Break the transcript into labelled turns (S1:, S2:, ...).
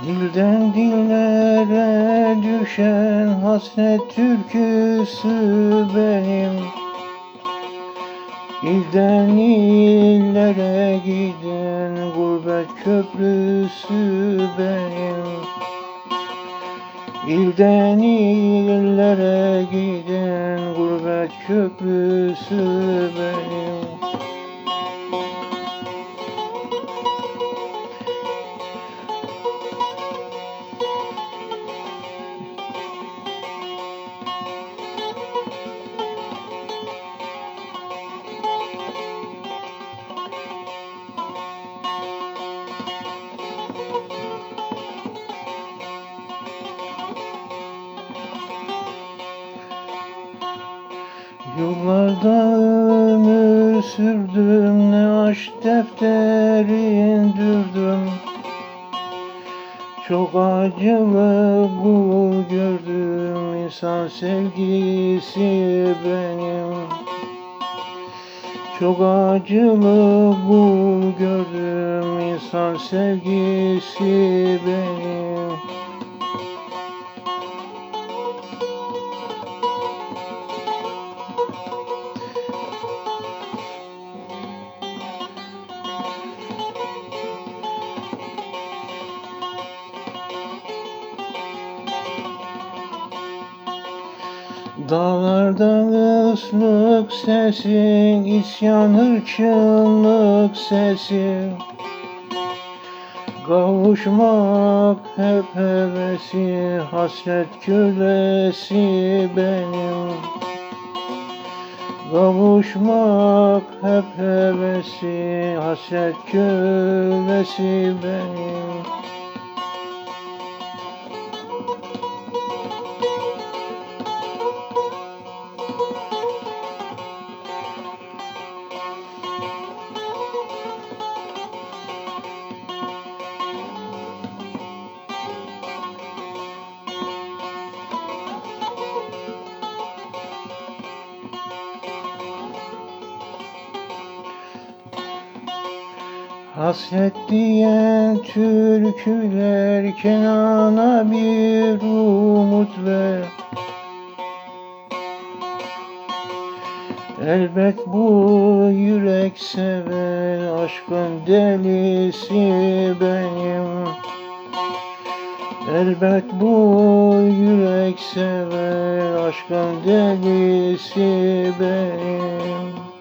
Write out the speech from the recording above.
S1: Dilden dillere düşen hasret türküsü benim. İlden illere giden gurbet köprüsü benim. İlden illere giden gurbet köprüsü benim Yollarda ömür sürdüm ne aşk defteri indirdim Çok acılı bu gördüm insan sevgisi benim. Çok acılı bu gördüm insan sevgisi benim Dağlarda ıslık sesi, isyan hırçınlık sesi. Kavuşmak hep hevesi, hasret kölesi benim. Kavuşmak hep hevesi, hasret kölesi benim Hasret diyen türküler Kenan'a bir umut ver. Elbet bu yürek sever Aşkın delisi benim. Elbet bu yürek sever Aşkın delisi benim